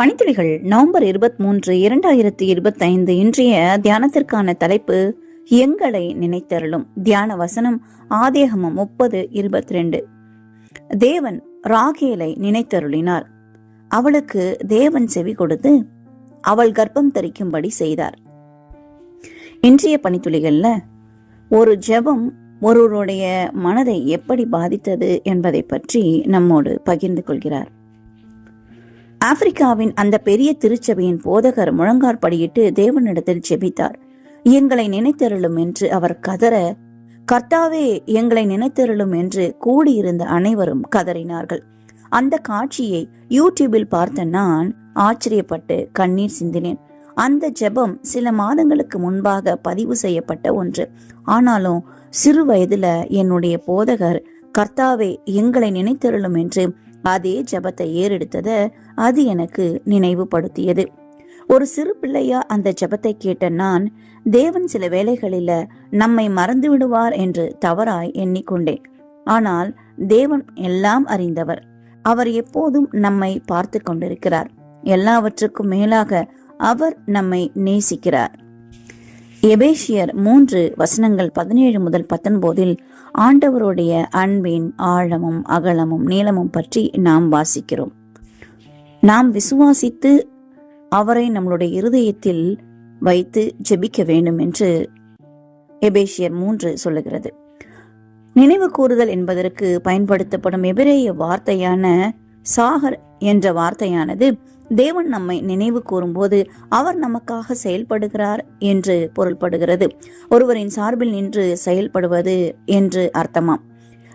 பணித்துளிகள் November இருபத்தி மூன்று இரண்டாயிரத்தி இருபத்தி ஐந்து இன்றைய தியானத்திற்கான தலைப்பு எங்களை நினைத்தருளும். தியான வசனம் ஆதேகமம் முப்பது இருபத்தி ரெண்டு தேவன் ராகேலை நினைத்தருளினார். அவளுக்கு தேவன் செவி கொடுத்து அவள் கர்ப்பம் தரிக்கும்படி செய்தார். இன்றைய பணித்துளிகள்ல ஒரு ஜெபம் ஒருவருடைய மனதை எப்படி பாதித்தது என்பதை பற்றி நம்மோடு பகிர்ந்து கொள்கிறார். ஆப்பிரிக்காவின் அந்த பெரிய திருச்சபையின் போதகர் முழங்காற்படியிட்டு தேவனிடத்தில் ஜெபித்தார் எங்களை நினைத்தருளும் என்று அவர் கதற கர்த்தாவே எங்களை நினைத்தருளும் என்று கூடியிருந்த அனைவரும் கதறினார்கள். அந்த காட்சியை யூடியூபில் பார்த்த நான் ஆச்சரியப்பட்டு கண்ணீர் சிந்தினேன். அந்த ஜெபம் சில மாதங்களுக்கு முன்பாக பதிவு செய்யப்பட்ட ஒன்று. ஆனாலும் சிறு வயதுல என்னுடைய போதகர் கர்த்தாவே எங்களை நினைத்தருளும் என்று அதே ஜெபத்தை ஏறெடுத்தத அது எனக்கு நினைவுபடுத்தியது. ஒரு சிறு பிள்ளையா அந்த ஜபத்தை கேட்ட நான் தேவன் சில வேளைகளில நம்மை மறந்து விடுவார் என்று தவறாய் எண்ணிக்கொண்டேன். ஆனால் தேவன் எல்லாம் அறிந்தவர். அவர் எப்போதும் நம்மை பார்த்து கொண்டிருக்கிறார். எல்லாவற்றுக்கும் மேலாக அவர் நம்மை நேசிக்கிறார். எபேஷியர் மூன்று வசனங்கள் பதினேழு முதல் பத்தொன்பதில் ஆண்டவருடைய அன்பின் ஆழமும் அகலமும் நீளமும் பற்றி நாம் வாசிக்கிறோம். நாம் விசுவாசித்து அவரை நம்மளுடைய இருதயத்தில் வைத்து ஜெபிக்க வேண்டும் என்று எபேசியர் மூன்று சொல்லுகிறது. நினைவு கூறுதல் என்பதற்கு பயன்படுத்தப்படும் எபிரேய வார்த்தையான சாகர் என்ற வார்த்தையானது தேவன் நம்மை நினைவு கூறும்போது அவர் நமக்காக செயல்படுகிறார் என்று பொருள்படுகிறது. ஒருவரின் சார்பில் நின்று செயல்படுவது என்று அர்த்தமாம்.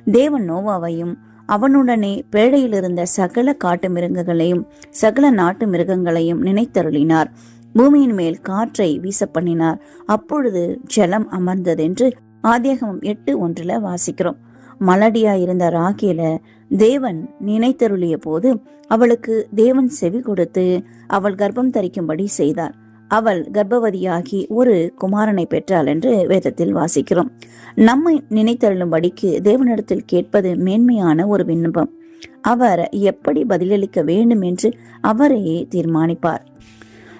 தேவன் நோவாவையும் அவனுடனே பேழையில் இருந்த சகல காட்டு மிருகங்களையும் சகல நாட்டு மிருகங்களையும் நினைத்தருளினார். பூமியின் மேல் காற்றை வீச பண்ணினார் அப்பொழுது ஜலம் அமர்ந்ததென்று ஆதியாகமம் எட்டு ஒன்றில் வாசிக்கிறோம். மலடியா இருந்த ராகியில தேவன் நினைத்தருளிய போது அவளுக்கு தேவன் செவி கொடுத்து அவள் கர்ப்பம் தரிக்கும்படி செய்தார். அவள் கர்ப்பவதியாகி ஒரு குமாரனை பெற்றாள் என்று வேதத்தில் வாசிக்கிறோம். நம்மை நினைத்தருளும்படிக்கு தேவனிடத்தில் கேட்பது மேன்மையான ஒரு விண்ணப்பம். அவர் எப்படி பதிலளிக்க வேண்டும் என்று அவரே தீர்மானிப்பார்.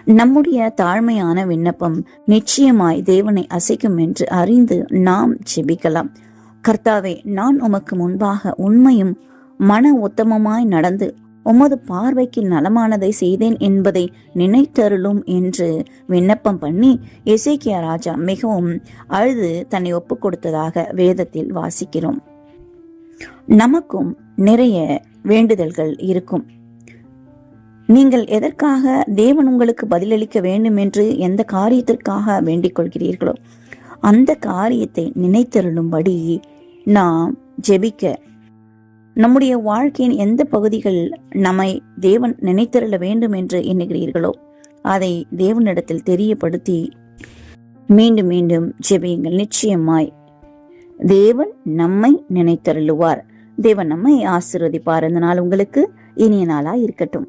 நம்முடைய தாழ்மையான விண்ணப்பம் நிச்சயமாய் தேவனை அசைக்கும் என்று அறிந்து நாம் செபிக்கலாம். கர்த்தாவே நான் உமக்கு முன்பாக உண்மையும் மன உத்தமமாய் நடந்து உமது பார்வைக்கு நலமானதை செய்தேன் என்பதை நினைத்தருளும் என்று விண்ணப்பம் பண்ணி எசேக்கியா ராஜா மிகவும் அழுது தன்னை ஒப்பு கொடுத்ததாக வேதத்தில் வாசிக்கிறோம். நமக்கும் நிறைய வேண்டுதல்கள் இருக்கும். நீங்கள் எதற்காக தேவன் உங்களுக்கு பதிலளிக்க வேண்டும் என்று எந்த காரியத்திற்காக வேண்டிக் கொள்கிறீர்களோ அந்த காரியத்தை நினைத்தருளும்படி நாம் ஜெபிக்க. நம்முடைய வாழ்க்கையின் எந்த பகுதிகள் நம்மை தேவன் நினைத்தருள வேண்டும் என்று எண்ணுகிறீர்களோ அதை தேவனிடத்தில் தெரியப்படுத்தி மீண்டும் மீண்டும் ஜெபியுங்கள். நிச்சயமாய் தேவன் நம்மை நினைத்தருளுவார். தேவன் நம்மை ஆசிர்வதிப்பார். இந்த நாள் உங்களுக்கு இனிய நாளா இருக்கட்டும்.